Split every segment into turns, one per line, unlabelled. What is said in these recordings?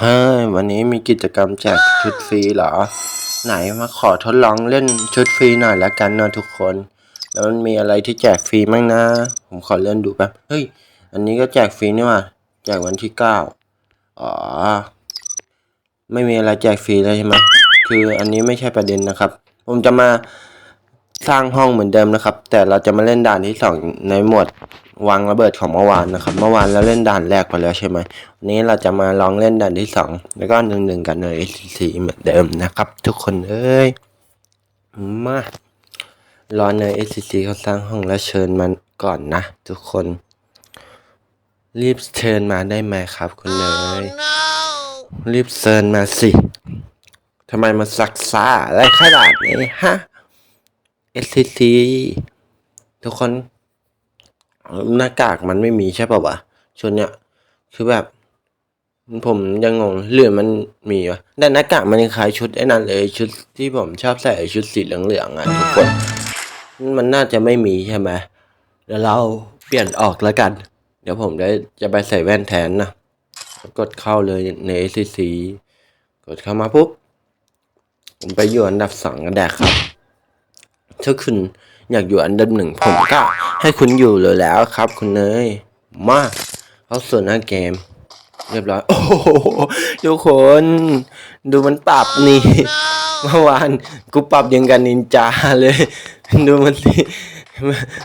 เฮ้ยวันนี้มีกิจกรรมแจกชุดฟรีเหรอ ไหนมาขอทดลองเล่นชุดฟรีหน่อยละกันนะทุกคน แล้วมันมีอะไรที่แจกฟรีมั้งนะ ผมขอเล่นดูแป๊บเฮ้ย อันนี้ก็แจกฟรีนี่หว่าแจกวันที่เก้าอ๋อ ไม่มีอะไรแจกฟรีเลยใช่ไหมคืออันนี้ไม่ใช่ประเด็นนะครับ ผมจะมา สร้างห้องเหมือนเดิมนะครับ แต่เราจะมาเล่นด่านที่สองในหมวดวางระเบิดของเมื่อวานนะครับ เมื่อวานเราเล่นด่านแรกไปแล้วใช่ไหมวันนี้เราจะมาลองเล่นด่านที่สองแล้วก็หนึ่งหนึ่งกันใน SCC เหมือนเดิมนะครับ ทุกคนเอ้ยมารอใน SCC เขาสร้างห้องแล้วเชิญมันก่อนนะ ทุกคน รีบเชิญมาได้ไหมครับ คุณเนยรีบเชิญมาสิทำไมมาซักซ่าอะไรขนาดนี้ฮะ SCC ทุกคนหน้ากากมันไม่มีใช่ป่าวะชุดเนี้ยคือแบบ ผมยังงงหรือมันมีวะแต่หน้ากากมันคล้ายชุดไอ้นั่นเลยชุดที่ผมชอบใส่ชุดสีเหลืองๆอะทุกคน มันน่าจะไม่มีใช่ไหมเดี๋ยวเราเปลี่ยนออกแล้วกัน เดี๋ยวผมได้จะไปใส่แว่นแทนนะกดเข้าเลยใน SCC กดเข้ามาปุ๊บ ผมไปอยู่อันดับสองกันแดกครับ ถ้าคุณอยากอยู่อันดับหนึ่งผมก็ให้คุณอยู่เลยแล้วครับคุณเนยมาเข้าส่วนหน้าเกม เรียบร้อย โอ้โหทุกคน ดูมันปรับนี่เมื่อวานกูปรับยังกันนินจาเลย ดูมันสิ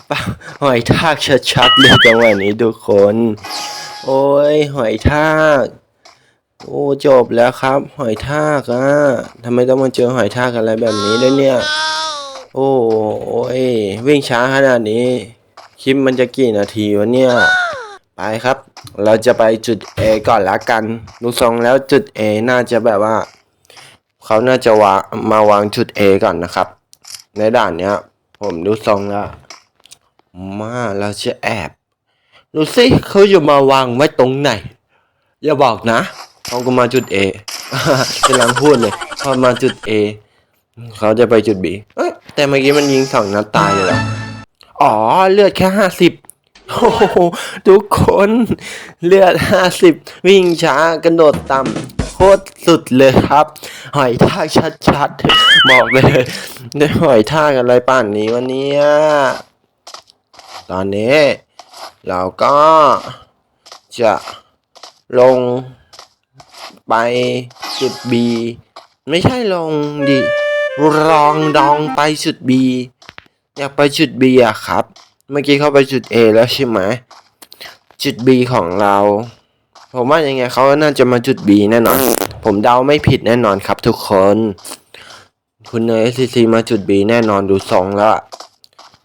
ปรับหอยทากชัดๆเลยจังหวะนี้ทุกคน โอ้ยหอยทากโอ้จบแล้วครับ หอยทากอะทำไมต้องมาเจอหอยทากอะไรแบบนี้ด้วยเนี่ย โอ้ยวิ่งช้าขนาดนี้ คลิปมันจะกี่นาทีวะเนี่ย ไปครับ เราจะไปจุด A ก่อนละกันดูทรงแล้วจุด A น่าจะแบบว่า เขาน่าจะวางมาวางจุด A ก่อนนะครับ ในด่านเนี้ย ผมดูทรงแล้วมาเราจะแอบดูสิเขาจะมาวางไว้ตรงไหน อย่าบอกนะเขาก็มาจุด A กำลังพูดเลยพอมาจุด A เขาจะไปจุด B เอ้ยแต่เมื่อกี้มันยิงสองนัดตายเลยเหรออ๋อเลือดแค่ห้าสิบโอ้โหทุกคนเลือดห้าสิบวิ่งช้ากระโดดต่ำโคตรสุดเลยครับ หอยทากชัดๆบอกเลย ได้หอยทากอะไรป่านนี้วันนี้ตอนนี้ เราก็จะลงไปจุด B ไม่ใช่ลงดิ รองดองไปจุด B อยากไปจุด B อะครับ เมื่อกี้เข้าไปจุด A แล้วใช่ไหมจุด B ของเรา ผมว่ายังไงเขาน่าจะมาจุด B แน่นอน ผมเดาไม่ผิดแน่นอนครับทุกคน คุณเนย SCC มาจุด B แน่นอนดูทรงแล้ว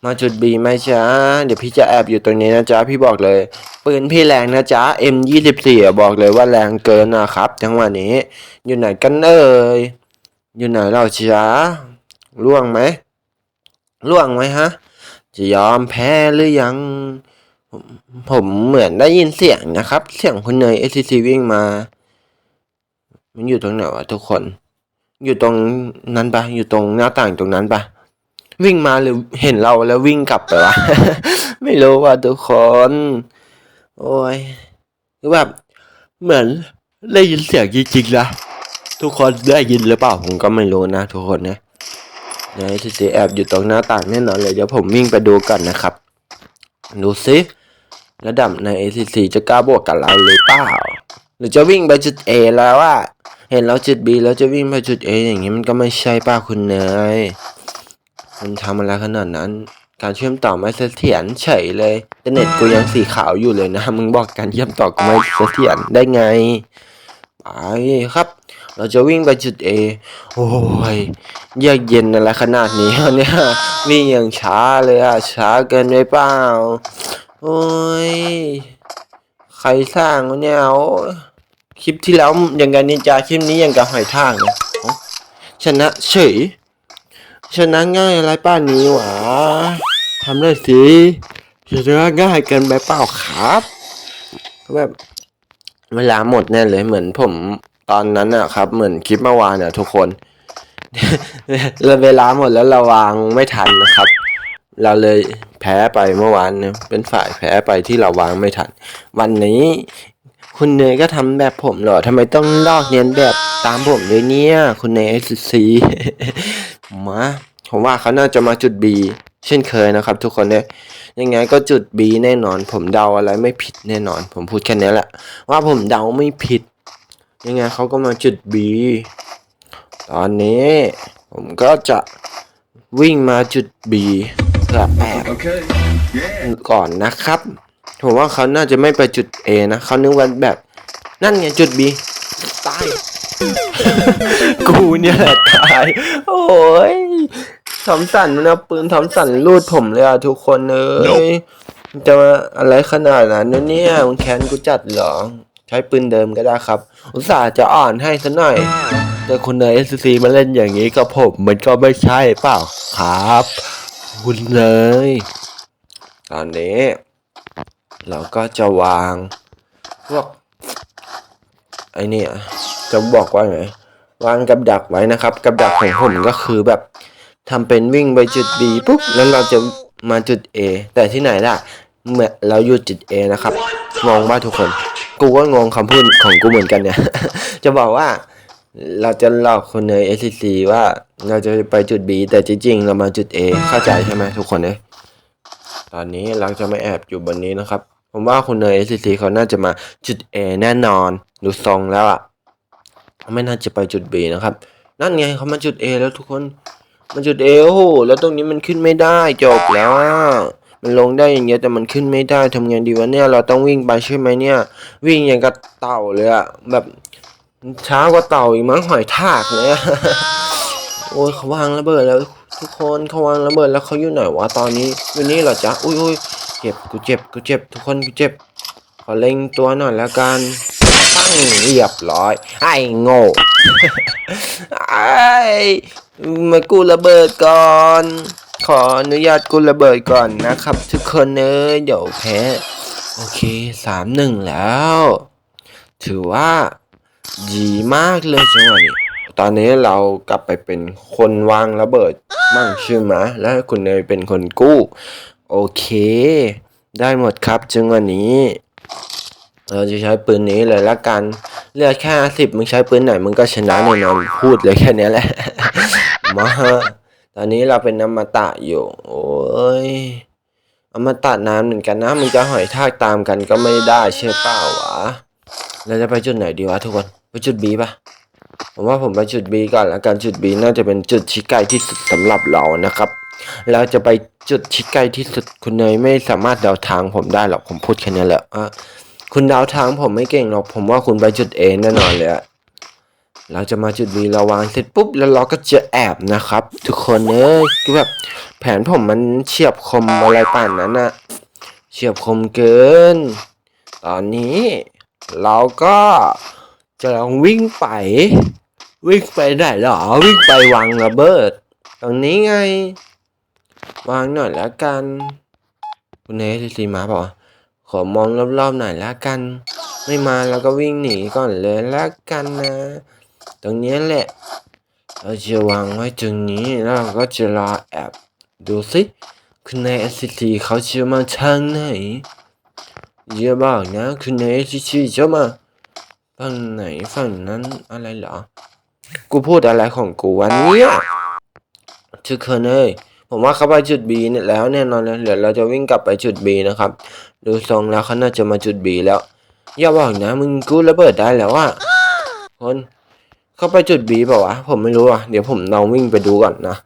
มาจุด B ไหมจ๊ะ เดี๋ยวพี่จะแอบอยู่ตรงนี้นะจ๊ะ พี่บอกเลย ปืนพี่แรงนะจ๊ะ M24 บอกเลยว่าแรงเกินนะครับจังหวะนี้ อยู่ไหนกันเอ่ย อยู่ไหนเราจ๊ะล่วงไหมล่วงไหมฮะ จะยอมแพ้หรือยัง ผมเหมือนได้ยินเสียงนะครับ เสียงคุณเนย SCC วิ่งมา มันอยู่ตรงไหนวะทุกคน อยู่ตรงนั้นปะอยู่ตรงหน้าต่างตรงนั้นปะวิ่งมาหรือเห็นเราแล้ววิ่งกลับไปวะ ไม่รู้ว่าทุกคน โอ้ยคือแบบเหมือนได้ยินเสียงจริงๆนะ ทุกคนได้ยินหรือเปล่าผมก็ไม่รู้นะ ทุกคนนะในทีซีแอบอยู่ตรงหน้าต่างแน่นอนเลยเดี๋ยวผมวิ่งไปดูกันนะครับ ดูซิระดับใน ACC จะกล้าบวกกับเราหรือเปล่า หรือจะวิ่งไปจุด A แล้วอะเห็นเราจุด B แล้วจะวิ่งไปจุด A อย่างนี้มันก็ไม่ใช่ป้าคุณเนยมันทำอะไรขนาดนั้น การเชื่อมต่อไม่เสถียรเฉยเลยเน็ตกูยังสีขาวอยู่เลยนะ มึงบอกการเชื่อมต่อกูไม่เสถียรได้ไง ครับ เราจะวิ่งไปจุด A โอ้ยเยือกเย็นอะไรขนาดนี้เนี่ยวิ่งอย่างช้าเลยอะช้าเกินไปเปล่าโอ้ยใครสร้างวะเนี่ยโอ้ยคลิปที่แล้วอย่างกับนินจาคลิปนี้อย่างกับหอยทากเนี่ยชนะเฉยชนะง่ายอะไรป้านนี้หวะทำได้สิชนะง่ายเกินไปเปล่าครับแบบ เวลาหมดแน่เลยเหมือนผมตอนนั้นอะครับ เหมือนคลิปเมื่อวานอะทุกคนแล้วเวลาหมดแล้วเราวางไม่ทันนะครับ เราเลยแพ้ไปเมื่อวานเนี่ยเป็นฝ่ายแพ้ไปที่เราวางไม่ทัน วันนี้คุณเนยก็ทำแบบผมเหรอทำไมต้องลอกเลียนแบบตามผมด้วยเนี่ย คุณเนยเอสซีมาผมว่าเขาน่าจะมาจุด B เช่นเคยนะครับ ทุกคนเนี่ย ยังไงก็จุด B แน่นอน ผมเดาอะไรไม่ผิดแน่นอน ผมพูดแค่นี้แหละ ว่าผมเดาไม่ผิด ยังไงเขาก็มาจุด B ตอนนี้ ผมก็จะวิ่งมาจุด B เพื่อแอบ
Okay. Yeah.
ก่อนนะครับ ผมว่าเขาน่าจะไม่ไปจุด A นะเขานึกว่าแบบ นั่นไงจุด B ตาย กูเนี่ยแหละตาย โอ้ย ทอมสันมันเอาปืนทอมสันลูดผมเลยอะทุกคนเอ้ยจะมาอะไรขนาดนั้นวะเนี่ยมึงแค้นกูจัดเหรอ ใช้ปืนเดิมก็ได้ครับ อุตส่าห์จะอ่อนให้ซะหน่อย แต่คุณเนยเอสซีมาเล่นอย่างนี้กับผม มันก็ไม่ใช่เปล่าครับ คุณเนยตอนนี้ เราก็จะวางพวกไอเนี่ยจะบอกว่าไงวางกับดักไว้นะครับ กับดักของผมก็คือแบบ ทำเป็นวิ่งไปจุด B ปุ๊บแล้วเราจะมาจุด A แต่ที่ไหนล่ะเมื่อเราอยู่จุด A นะครับงงป่ะทุกคน กูก็งงคำพูดของกูเหมือนกันเนี่ย จะบอกว่าเราจะหลอกคนใน SCC ว่าเราจะไปจุด B แต่จริงๆ เรามาจุด A เข้าใจใช่ไหมทุกคนเนี่ยตอนนี้เราจะไม่แอบอยู่บนนี้นะครับ ผมว่าคุณเน SCC เขาน่าจะมาจุด A แน่นอนดูทรงแล้วอะไม่น่าจะไปจุด B นะครับ นั่นไงเขามาจุด A แล้วทุกคน มันจุด A โอ้โหแล้วตรงนี้มันขึ้นไม่ได้จบแล้วอะมันลงได้อย่างเงี้ยแต่มันขึ้นไม่ได้ทำไงดีวะเนี่ยเราต้องวิ่งไปใช่ไหมเนี่ย วิ่งอย่างกับเต่าเลยอะแบบช้ากว่าเต่าอีกมั้งหอยทากเนี่ยโอ้ยเขาวางระเบิดแล้วทุกคนเขาวางระเบิดแล้วเขาอยู่ไหนวะตอนนี้อยู่นี่เหรอจ๊ะอุ้ยอุ้ยเจ็บกูเจ็บกูเจ็บทุกคนกูเจ็บขอเล็งตัวหน่อยแล้วกัน เรียบร้อย ไอ้โง่ไอ้มากูระเบิดก่อน ขออนุญาตกูระเบิดก่อนนะครับ ทุกคนเอ้ยเดี๋ยวแพ้โอเคสามหนึ่งแล้ว ถือว่าดีมากเลยจังหวะนี้ตอนนี้เรากลับไปเป็นคนวางระเบิดมั่งใช่ไหมแล้วคุณเนยเป็นคนกู้ โอเค ได้หมดครับจังหวะนี้ เราจะใช้ปืนนี้เลยละกัน เลือดแค่สิบมึงใช้ปืนไหนมึงก็ชนะแน่นอนพูดเลยแค่นี้แหละมาตอนนี้เราเป็นอมตะอยู่ โอ้ยอมตะนานเหมือนกันนะมึงจะหอยทากตามกันก็ไม่ได้ใช่เปล่าวะเราจะไปจุดไหนดีวะทุกคนไปจุดบีปะผมว่าผมไปจุดบีก่อนแล้วกันจุดบีน่าจะเป็นจุดที่ใกที่สุดสำหรับเรานะครับ เราจะไปจุดที่ใกที่สุดคุณเนยไม่สามารถเดาทางผมได้หรอกผมพูดแค่นี้แหละอะ คุณเดาทางผมไม่เก่งหรอก ผมว่าคุณไปจุดเอแน่นอนเลยอะเราจะมาจุดบีเราวางเสร็จปุ๊บ แล้วเราก็จะแอบนะครับ ทุกคนเอ้ยคือแบบแผนผมมันเฉียบคมอะไรป่านนั้นอะเฉียบคมเกิน ตอนนี้ เราก็จะลองวิ่งไป วิ่งไปไหนหรอ วิ่งไปวางระเบิด ตรงนี้ไง วางหน่อยแล้วกัน คุณเนสซีมาเปล่าวะ ขอมองรอบๆหน่อยล้วกัน ไม่มาเราก็วิ่งหนีก่อนเลยล้วกันนะ ตรงนี้แหละ เราจะวางไว้ตรงนี้แล้วเราก็จะรอแอบดูสิคุณนาย SCT เขาจะมาทางไหนอย่าบอกนะคุณนาย SCT จะมาฝั่งไหนฝั่งนั้นอะไรเหรอ กูพูดอะไรของกูวันนี้ทุกคนเอ้ย ผมว่าเขาไปจุด B เนี่ยแล้วแน่นอนแล้วเดี๋ยวเราจะวิ่งกลับไปจุด B นะครับ ดูทรงแล้วเขาน่าจะมาจุด B แล้ว อย่าบอกนะ มึงกูระเบิดได้แล้วอะคนเขาไปจุด B เปล่าวะ ผมไม่รู้อะ เดี๋ยวผมลองวิ่งไปดูก่อนนะ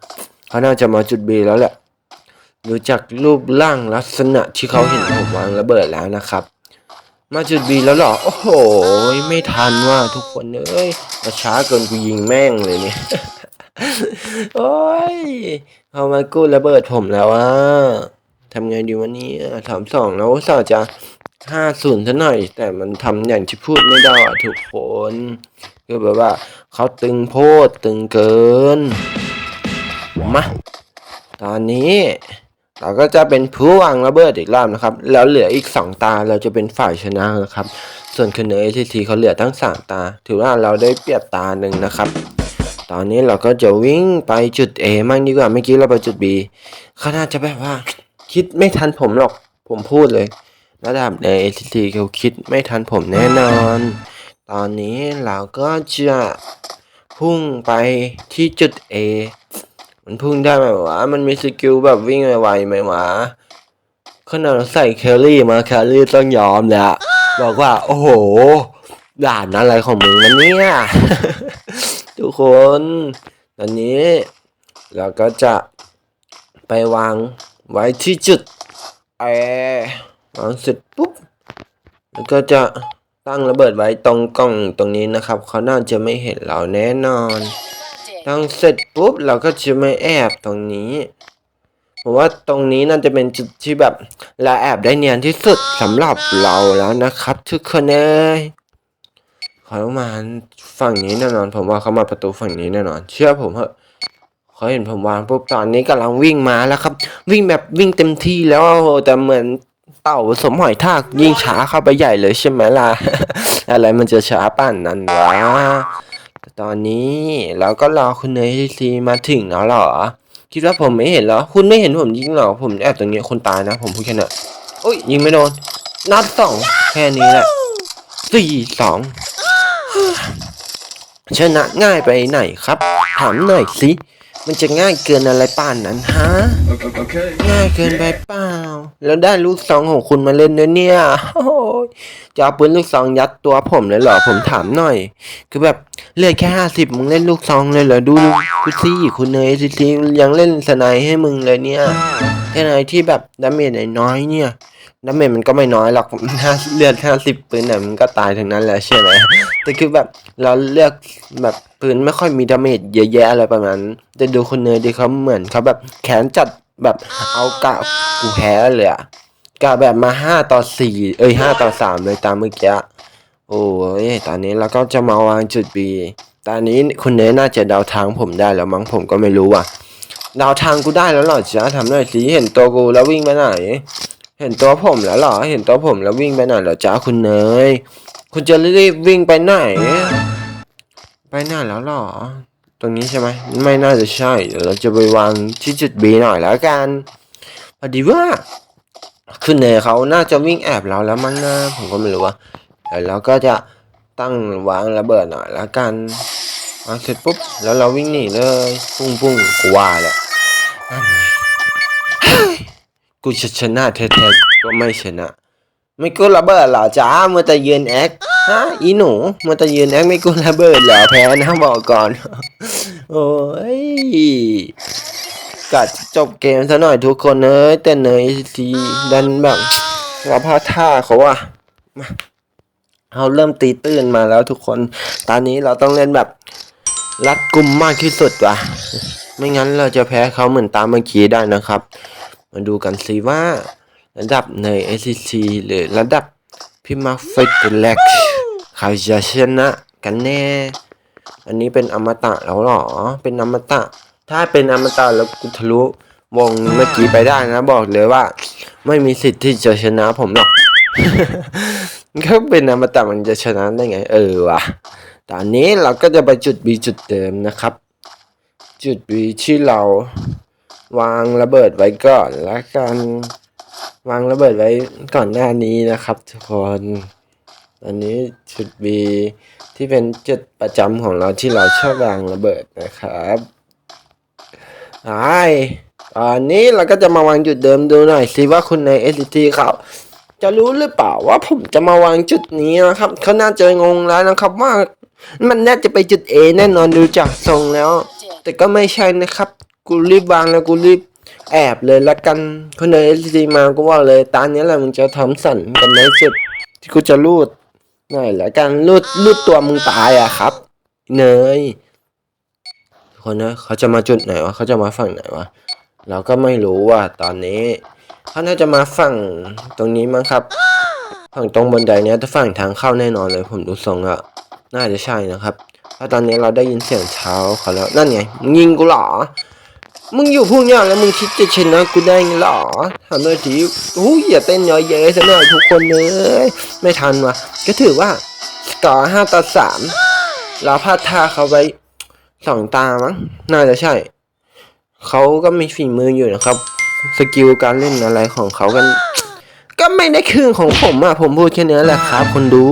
เขาน่าจะมาจุด B แล้วแหละดูจากรูปร่างลักษณะที่เขาเห็นผมวางระเบิดแล้วนะครับ มาจุด B แล้วหรอ โอ้โห ไม่ทันว่าทุกคนเอ้ยมาช้าเกินกูยิงแม่งเลยเนี่ย โอ้ย เขามากู้ระเบิดผมแล้วอะทำไงดีวันนี้ถามสองแล้วสาจะห้าศูนย์ซะหน่อย แต่มันทำอย่างที่พูดไม่ได้ทุกคนคือแบบว่าเขาตึงโพดตึงเกินมาตอนนี้เราก็จะเป็นผู้วางระเบิดอีกรอบนะครับ แล้วเหลืออีกสองตาเราจะเป็นฝ่ายชนะนะครับ ส่วนคนเนทีทีเขาเหลือทั้งสามตา ถือว่าเราได้เปรียบตาหนึ่งนะครับ ตอนนี้เราก็จะวิ่งไปจุด A มั่งดีกว่าเมื่อกี้เราไปจุด B เขาน่าจะแบบว่า คิดไม่ทันผมหรอกผมพูดเลย ระดับใน ACT เขาคิดไม่ทันผมแน่นอน ตอนนี้เราก็จะพุ่งไปที่จุด A มันพุ่งได้ไหมวะมันมีสกิลแบบวิ่งไวไหมวะขนาดใส่แคลรี่มาแคลรี่ต้องยอมเละบอกว่า โอ้โห ด่านอะไรของมึงมันเนี่ย ทุกคนตอนนี้เราก็จะไปวางไว้ที่จุดแอร์วางเสร็จปุ๊บแล้วก็จะตั้งระเบิดไว้ตรงกล้องตรงนี้นะครับเขาน่าจะไม่เห็นเราแน่นอน ตั้งเสร็จปุ๊บเราก็จะไม่แอบตรงนี้เพราะว่าตรงนี้น่าจะเป็นจุดที่แบบเราแอบได้เนียนที่สุดสำหรับเราแล้วนะครับ ทุกคนเอ้ย เขามาฝั่งนี้แน่นอน ผมว่าเขามาประตูฝั่งนี้แน่นอน เชื่อผมเถอะเขาเห็นผมวางปุ๊บตอนนี้กำลังวิ่งมาแล้วครับ วิ่งแบบวิ่งเต็มที่แล้วโอ้โหแต่เหมือนเต่าผสมหอยทากยิ่งช้าเข้าไปใหญ่เลยใช่ไหมล่ะ อะไรมันจะช้าป่านนั้นวะแต่ตอนนี้เราก็รอคุณเนยซีมาถึงแล้วเหรอ คิดว่าผมไม่เห็นเหรอ คุณไม่เห็นผมจริงเหรอ ผมแอบตรงนี้คนตายนะ ผมพูดแค่นั้นโอ้ยยิงไม่โดนนัดสองแค่นี้แหละสี่สอง ชนะง่ายไปไหนครับ ถามหน่อยสิ มันจะง่ายเกินอะไรป่านนั้นฮะ
Okay.
ง่ายเกินไปเปล่า แล้วได้ลูกซองของคุณมาเล่นด้วยเนี่ยโอ้ยจะเอาปืนลูกซองยัดตัวผมเลยเหรอ ผมถามหน่อย คือแบบเลือดแค่ห้าสิบมึงเล่นลูกซองเลยเหรอ ดูดูสิคุณเนยสิสิยังเล่นสไนให้มึงเลยเนี่ยสไนที่แบบดาเมจน้อยเนี่ย ดาเมจมันก็ไม่น้อยหรอกห้าเลือดห้าสิบปืนไหนมันก็ตายทั้งนั้นแหละใช่ไหมแต่คือแบบเราเลือกแบบปืนไม่ค่อยมีดาเมจเยอะแยะอะไรประมาณนั้นแต่ดูคนเนยดิเขาเหมือนเขาแบบแขนจัดแบบเอากะกูแพ้เลยอะกะแบบมาห้าต่อสี่เอ้ยห้าต่อสามเลยตามเมื่อกี้โอ้ยตอนนี้เราก็จะมาวางจุดบีตอนนี้คุณเนยน่าจะเดาทางผมได้แล้วมั้งผมก็ไม่รู้อะดาวทางกูได้แล้วหรอจ๊ะทำหน่อยสิเห็นตัวกูแล้ววิ่งไปไหน เห็นตัวผมแล้วเหรอ เห็นตัวผมแล้ววิ่งไปไหนเหรอจ้าคุณเนย คุณจะรีบวิ่งไปไหน ไปไหนแล้วเหรอ ตรงนี้ใช่ไหม ไม่น่าจะใช่ เดี๋ยวเราจะไปวางที่จุด B หน่อยแล้วกัน พอดีว่า คุณเนยเขาน่าจะวิ่งแอบเราแล้วมั้งนะ ผมก็ไม่รู้ว่าเดี๋ยวเราก็จะตั้งวางระเบิดหน่อยแล้วกันวางเสร็จปุ๊บ แล้วเราวิ่งหนีเลยปุ้งปุ้งกว่าแหละนั่นไง กูจะชนะแท้ๆก็ไม่ชนะ ไม่กูระเบิดเหรอจ้าเมัวแต่ยืนแอคฮะอีหนูเมัวแต่ยืนแอคไม่กูระเบิดเหรอแพ้นะบอกก่อน โอ้ยกัดจบเกมซะหน่อยทุกคนเอ้ยแต่เนยทีดันแบบว่าพลาดท่าเขาอะมาเราเริ่มตีตื้นมาแล้วทุกคน ตอนนี้เราต้องเล่นแบบรัดกุมมากที่สุดว่ะ ไม่งั้นเราจะแพ้เขาเหมือนตามเมื่อกี้ได้นะครับ มาดูกันสิว่า ระดับใน SCC หรือระดับพิมาเฟกเล็กใครจะชนะกันแน่ อันนี้เป็นอมตะแล้วหรอ เป็นอมตะ ถ้าเป็นอมตะแล้วกูทะลุวงเมื่อกี้ไปได้นะบอกเลยว่า ไม่มีสิทธิ์ที่จะชนะผมหรอกก็เป็นอมตะมันจะชนะได้ไง เออว่ะตอนนี้เราก็จะไปจุด B จุดเดิมนะครับ จุด B ที่เรา วางระเบิดไว้ก่อนแล้วกันวางระเบิดไว้ก่อนหน้านี้นะครับ ทุกคนตอนนี้จุด B ที่เป็นจุดประจำของเราที่เราชอบวางระเบิดนะครับไอตอนนี้เราก็จะมาวางจุดเดิมดูหน่อยสิว่าคุณใน SCT เขาจะรู้หรือเปล่าว่าผมจะมาวางจุดนี้นะครับเขาน่าจะงงแล้วนะครับว่ามันน่าจะไปจุด A แน่นอนดูจากทรงแล้ว แต่ก็ไม่ใช่นะครับ กูรีบวางแล้วกูรีบแอบเลยละกันคนในเอซีมากูว่าเลยตาเนี้ยแหละมึงจะทำสั่นกันในสุดที่กูจะรูดหน่อยละกันรูดรูดตัวมึงตายอะครับ เนยคนนะเขาจะมาจุดไหนวะเขาจะมาฝั่งไหนวะเราก็ไม่รู้ว่าตอนนี้เขาน่าจะมาฝั่งตรงนี้มั้งครับ ฝั่งตรงบันไดเนี้ยจะฝั่งทางเข้าแน่นอนเลย ผมดูทรงอะน่าจะใช่นะครับเพราะตอนนี้เราได้ยินเสียงเท้าเขาแล้วนั่นไงมึงยิงกูเหรอ มึงอยู่พวกเนี้ยแล้วมึงคิดจะชนะกูได้ไงหรอถามหน่อยทีโอ้ยอย่าเต้นย่อยเย้ซะหน่อยทุกคนเลยไม่ทันวะก็ถือว่าสกอร์ห้าต่อสามเราพลาดท่าเขาไปสองตามั้งน่าจะใช่ เขาก็มีฝีมืออยู่นะครับ สกิลการเล่นอะไรของเขากัน ก็ไม่ได้คืนของผมอะผมพูดแค่นี้แหละครับคนดู